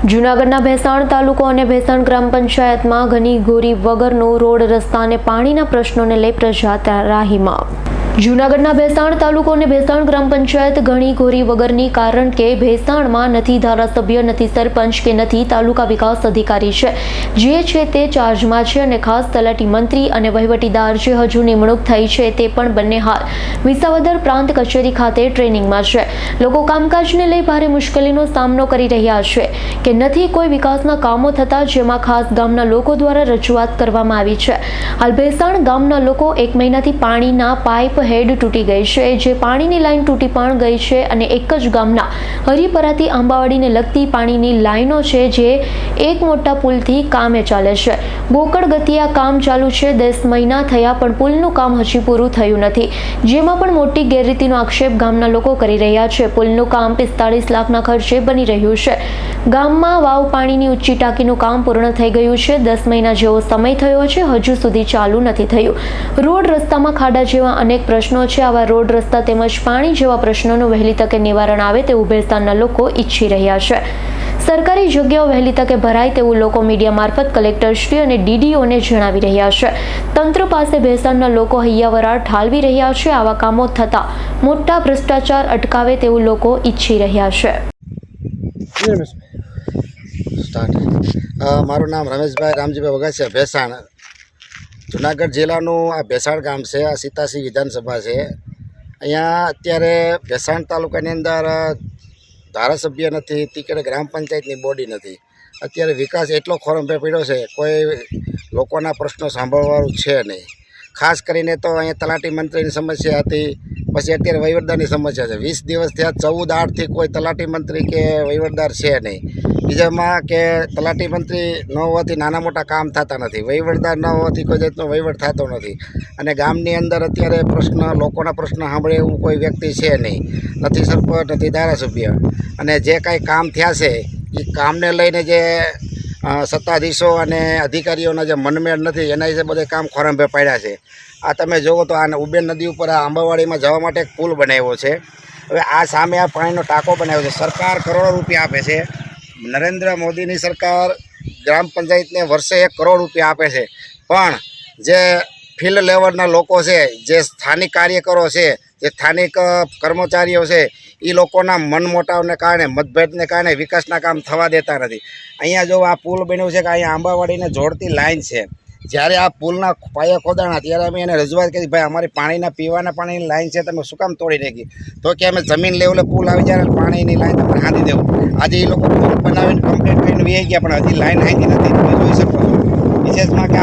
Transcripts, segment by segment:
જૂનાગઢના ભેસાણ તાલુકો અને ભેસાણ ગ્રામ પંચાયતમાં ઘની ગોરી વગરનો રોડ રસ્તા અને પાણીના પ્રશ્નોને લઈ પ્રજા રાહીમાં. જૂનાગઢના ભેસાણ તાલુકો અને ભેસાણ ગ્રામ પંચાયત ઘણી ઘોરી વગરની કારણ કે ભેસાણમાં નથી ધારાસભ્ય, નથી સરપંચ કે નથી તાલુકા વિકાસ અધિકારી છે. જે છે તે ચાર્જમાં છે અને ખાસ તલાટી મંત્રી અને વહીવટીદાર જે હજુ નિમણૂક થઈ છે તે પણ બંને હાલ વિસાવદર પ્રાંત કચેરી ખાતે ટ્રેનિંગમાં છે. લોકો કામકાજને લઈ ભારે મુશ્કેલીનો સામનો કરી રહ્યા છે કે નથી કોઈ વિકાસના કામો થતા જેમાં ખાસ ગામના લોકો દ્વારા રજૂઆત કરવામાં આવી છે. હાલ ભેસાણ ગામના લોકો એક મહિનાથી પાણીના પાઇપ હેડ તૂટી ગઈ છે. જે પાણીની લાઈન તૂટી પણ ગઈ છે અને એક જ ગામના હરિપરાથી આંબાવાડીને લગતી પાણીની લાઈનો છે જે એક મોટા પુલથી કામે ચાલે છે. બોકડ ગતિએ આ કામ ચાલુ છે. દસ મહિના થયા પણ પુલનું કામ હજી પૂરું થયું નથી. જેમાં પણ મોટી ગેરરીતિનો આક્ષેપ ગામના લોકો કરી રહ્યા છે. પુલનું કામ પિસ્તાળીસ લાખના ખર્ચે બની રહ્યું છે. ગામમાં વાવ પાણીની ઊંચી ટાંકીનું કામ પૂર્ણ થઈ ગયું છે. દસ મહિના જેવો સમય થયો છે. હજુ સુધી ચાલુ નથી થયું. રોડ રસ્તામાં ખાડા જેવા અનેક પ્રશ્નો છે. આવા રોડ, રસ્તા તેમજ પાણી જેવા પ્રશ્નોનું વહેલી તકે નિવારણ આવે તેવું ભેસ્તાનના લોકો ઈચ્છી રહ્યા છે. સરકારી જગ્યાઓ વહેલી તકે ભરાય તેવું લોકો મીડિયા મારફત કલેક્ટરશ્રી અને ડીડીઓને જણાવી રહ્યા છે. તંત્ર પાસે ભેસાણના લોકો હૈયાવરાળ ઠાલવી રહ્યા છે. આવા કામો થતા મોટા ભ્રષ્ટાચાર અટકાવે તેવું લોકો ઈચ્છી રહ્યા છે. મારું નામ રમેશભાઈ, રામજીભાઈ વગાસિયા, ભેસાણ. જુનાગઢ જિલ્લાનું આ ભેસાણ ગામ છે, આ સીતાસી વિધાનસભા છે. અહીંયા અત્યારે ભેસાણ તાલુકાની અંદર ધારાસભ્ય નથી, તીકડે ગ્રામ પંચાયતની બોડી નથી. અત્યારે વિકાસ એટલો ખોરંભે પડ્યો છે, કોઈ લોકોના પ્રશ્નો સાંભળવાનું છે નહીં. ખાસ કરીને તો અહીંયા તલાટી મંત્રીની સમસ્યા હતી પછી અત્યારે વહીવટદારની સમસ્યા છે. વીસ દિવસ થયા, ચૌદ આઠથી કોઈ તલાટી મંત્રી કે વહીવટદાર છે નહીં. બીજામાં કે તલાટી મંત્રી ન હોવાથી નાના મોટા કામ થતા નથી. વહીવટદાર ન હોવાથી કોઈ જાતનો વહીવટ થતો નથી. અને ગામની અંદર અત્યારે પ્રશ્ન, લોકોના પ્રશ્ન સાંભળે એવું કોઈ વ્યક્તિ છે નહીં. નથી સરપંચ, નથી ધારાસભ્ય. અને જે કાંઈ કામ થયા છે એ કામને લઈને જે સત્તાધીશો અને અધિકારીઓના જે મનમેળ નથી, એના વિશે બધે કામ ખોરંભે પડ્યા છે. આ તમે જુઓ તો આ ઉબેન નદી ઉપર આ આંબાવાડીમાં જવા માટે એક પુલ બનાવ્યો છે. હવે આ સામે આ પાણીનો ટાંકો બનાવ્યો છે. સરકાર કરોડો રૂપિયા આપે છે. નરેન્દ્ર મોદીની સરકાર ગ્રામ પંચાયતને વર્ષે એક કરોડ રૂપિયા આપે છે. પણ જે ફિલ્ડ લેવલના લોકો છે, જે સ્થાનિક કાર્યકરો છે જે સ્થાનિક કર્મચારીઓ છે એ લોકોના મન મોટાવને કારણે, મતભેદને કારણે વિકાસના કામ થવા દેતા નથી. અહીંયા જો આ પુલ બન્યું છે કે અહીંયા આંબાવાડીને જોડતી લાઇન છે, જ્યારે આ પુલના પાયા ખોદાણા, ત્યારે અમે એને રજૂઆત કરી, ભાઈ, અમારી પાણીના, પીવાના પાણીની લાઈન છે, તમે શું કામ તોડી નાખી? તો કે અમે જમીન લેવલે પુલ આવી જાય પાણીની લાઈન તમે હાંધી દેવું. આજે એ લોકો પુલ બનાવીને કમ્પ્લીટ કરીને વી ગયા, પણ હજી લાઈન હાંધી નથી. તમે જોઈ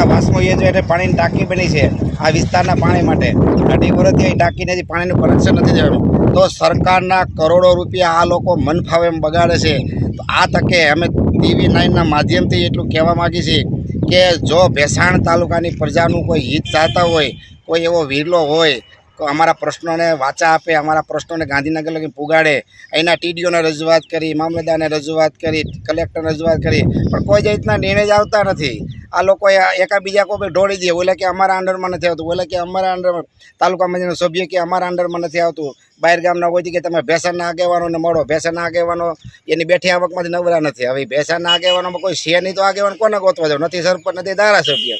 છો વિશેષમાં આ વાસમો એ જો એટલે પાણીની ટાંકી બની છે આ વિસ્તારના પાણી માટે. અઢી વર્ષથી એ ટાંકીને હજી પાણીનું કનેક્શન નથી જવાનું તો સરકારના કરોડો રૂપિયા આ લોકો મનફાવે એમ બગાડે છે. તો આ તકે અમે ટીવી નાઇનના માધ્યમથી એટલું કહેવા માગીએ છીએ કે જો ભેસાણ તાલુકાની પ્રજાનું કોઈ હિત ચાહતા હોય, કોઈ એવો વિરલો હોય, તો અમારા પ્રશ્નોને વાચા આપે, અમારા પ્રશ્નોને ગાંધીનગર લગી પુગાડે. અહીંના ટીડીઓને રજૂઆત કરી, મામલતદારને રજૂઆત કરી, કલેક્ટરને રજૂઆત કરી. પણ કોઈ જ રીતના નિર્ણય આવતા નથી. આ લોકો એકાબીજા કોઈ ઢોળી દે ઓલે કે અમારા અંડરમાં નથી આવતું ઓલે કે અમારા અંડરમાં તાલુકા મંત્રીનો સભ્ય કે અમારા અંડરમાં નથી આવતું. બહાર ગામના હોય કે તમે ભેસાના આગેવાનોને મળો ભેસાના આગેવાનો એની બેઠી આવકમાંથી નવરા નથી. હવે ભેસાના આગેવાનોમાં કોઈ છે નહીં તો આગેવાન કોને ગોતવા જાવ? નથી સરપંચ નથી ધારાસભ્ય.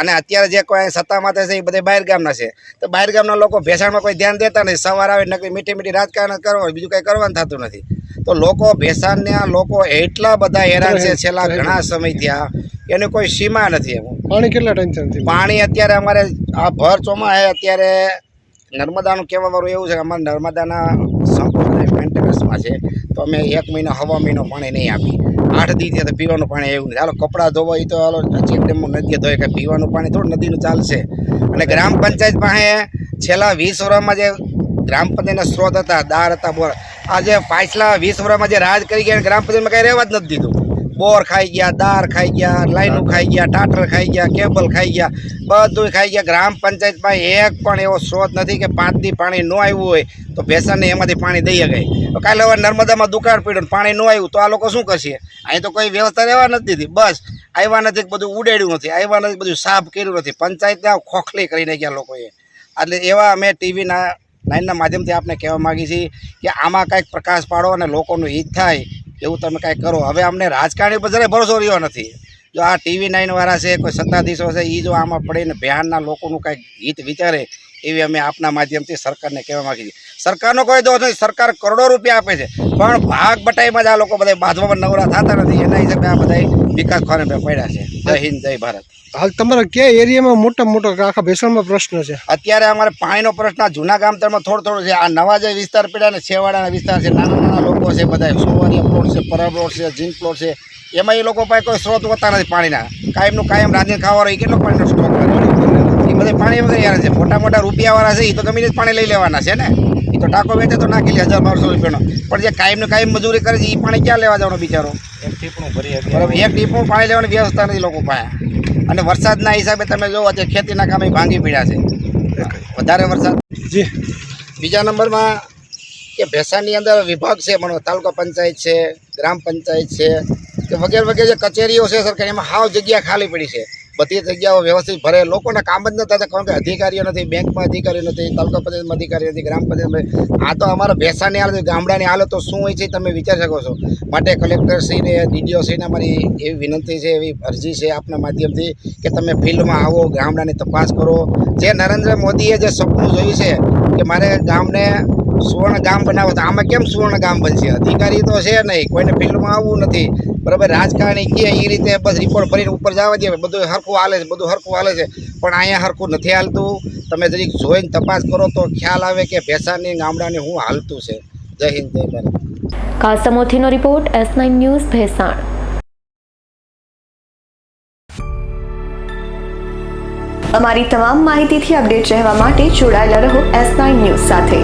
અને અત્યારે જે કોઈ સત્તામાં છે એ બધા બહાર ગામના છે. તો બહાર ગામના લોકો ભેસાણમાં કોઈ ધ્યાન દેતા નથી સવાર આવે નકરી મીઠી મીઠી રાજકારણ કરવા બીજું કંઈ કરવાનું થતું નથી. તો લોકો ભેસાણના લોકો એટલા બધા હેરાન છે છેલ્લા ઘણા સમયથી આ એની કોઈ સીમા નથી એમ. પાણી કેટલા ટેન્શન પાણી અત્યારે અમારે આ ભર ચોમા અત્યારે નર્મદાનું કહેવા વાળું એવું છે કે અમારે નર્મદાના સંપૂર્ણ મેન્ટેનન્સમાં છે. તો અમે એક મહિનો હવા મહિનો પાણી નહીં આપી આઠ દી થયા તો પીવાનું પાણી એવું નથી. હાલો કપડાં ધોવા એ તો હાલો ચેક ડેમમાં નદીએ ધોય કે પીવાનું પાણી થોડું નદીનું ચાલશે. અને ગ્રામ પંચાયત પાસે છેલ્લા વીસ વર્ષમાં જે ગ્રામ પંચાયતના સ્ત્રોત હતા દાર હતા બોર આજે પાછલા વીસ વર્ષમાં જે રાજ કરી ગયા ગ્રામ પંચાયતમાં કંઈ રહેવા જ નથી દીધું. બોર ખાઈ ગયા દાર ખાઈ ગયા લાઈનો ખાઈ ગયા ટાટર ખાઈ ગયા કેબલ ખાઈ ગયા બધું ખાઈ ગયા. ગ્રામ પંચાયતમાં એક પણ એવો સ્ત્રોત નથી કે પાંચથી પાણી ન આવ્યું હોય તો ભેસાને એમાંથી પાણી દઈ ગઈ તો કાલે હવે નર્મદામાં દુકાળ પડ્યું પાણી ન આવ્યું તો આ લોકો શું કરશે? અહીં તો કોઈ વ્યવસ્થા રહેવા નથી દીધી. બસ આવ્યા નથી બધું ઉડાડ્યું નથી આવ્યા નથી બધું સાફ કર્યું નથી. પંચાયતને ખોખલી કરી નાખ્યા લોકોએ. એટલે એવા અમે ટીવીના લાઇનના માધ્યમથી આપને કહેવા માગીએ છીએ કે આમાં કાંઈક પ્રકાશ પાડો અને લોકોનું હિત થાય એવું તમે કાંઈ કરો. હવે અમને રાજકારણી પર જરાય ભરોસો રહ્યો નથી. જો આ ટીવી નાઇનવાળા છે, કોઈ સત્તાધીશો છે એ જો આમાં પડીને બિહારના લોકોનું કાંઈક હિત વિચારે એવી અમે આપના માધ્યમથી સરકારને કહેવા માંગીએ છીએ. સરકારનો કોઈ દોષ નથી સરકાર કરોડો રૂપિયા આપે છે. પણ ભાગ બટાઈમાં જ આ લોકો બધા બાંધવામાં નવરા થતા નથી. એના હિસાબે આ બધા વિકાસ ખોને પડ્યા છે. જય હિન્દ જય ભારત. હાલ તમારા કયા એરિયામાં મોટા મોટો આખા ભેસણમાં પ્રશ્ન છે? અત્યારે અમારે પાણીનો પ્રશ્ન જૂના ગામતરમાં થોડો થોડો છે. આ નવા જે વિસ્તાર પડ્યા ને છેવાડાના વિસ્તાર છે નાના નાના લોકો છે બધા સોવારિયા પ્લોટ છે પરબ પ્લોટ છે જીન પ્લોટ છે. એમાં એ લોકો પાસે કોઈ સ્ત્રોત હોતા નથી પાણીના. કાયમનું કાયમ રાંધીને ખાવાનો એ કેટલો પાણીનો સ્ટોક એ બધે પાણી વગર યાર છે. મોટા મોટા રૂપિયાવાળા છે એ તો ગમે જ પાણી લઈ લેવાના છે ને? એ તો ટાંકો વેચે તો નાખી લે હજાર બારસો રૂપિયાનો. પણ જે કાયમનું કાયમ મજૂરી કરે છે એ પાણી ક્યાં લેવા જવાનો બિચારો? બરાબર. એક ટીપણું પાણી લેવાની વ્યવસ્થા નથી લોકો પાસે. અને વરસાદના હિસાબે તમે જોવો અત્યારે ખેતીના કામે ભાંગી પડ્યા છે. વધારે વરસાદ. જી. બીજા નંબરમાં કે ભેસાણની અંદર વિભાગ છે પણ તાલુકા પંચાયત છે ગ્રામ પંચાયત છે કે વગેરે વગેરે જે કચેરીઓ છે સરકાર એમાં હાવ જગ્યા ખાલી પડી છે. બધી જગ્યાઓ વ્યવસ્થિત ભરે. લોકોને કામ જ નથી થતા, કારણ કે અધિકારીઓ નથી, બેંકમાં અધિકારીઓ નથી, તાલુકા પંચાયતમાં અધિકારીઓ નથી, ગ્રામ પંચાયતમાં. આ તો અમારા ભેસાની હાલત, ગામડાની હાલત તો શું હોય છે તમે વિચારી શકો છો. માટે કલેક્ટરશ્રીને, ડીડીઓશ્રીને અમારી એવી વિનંતી છે, એવી અરજી છે આપના માધ્યમથી કે તમે ફિલ્ડમાં આવો, ગામડાની તપાસ કરો. જે નરેન્દ્ર મોદીએ જે સપનું જોયું છે કે મારે ગામને સુવર્ણ ગામ બનાવો તો આમાં કેમ સુવર્ણ ગામ બનશે? અધિકારી તો છે નહીં, કોઈને ફિલ્ડમાં આવવું નથી. બરાબર? રાજકારણી કે એ રીતે બસ રિપોર્ટ ભરીને ઉપર જવા દે, બધું હરખું હાલે છે, બધું હરખું હાલે છે. પણ અહીંયા હરખું નથી હાલતું. તમે જરીક જોઈને તપાસ કરો તો ખ્યાલ આવે કે ભેસાની ગામડાની હું હાલતું છે. જય હિન્દ, જય Bharat. કાસમોથીનો report S nine news, Bhesan. અમારી તમામ માહિતીથી અપડેટ રહેવા માટે જોડાયેલા રહો એસ નાઇન ન્યૂઝ સાથે.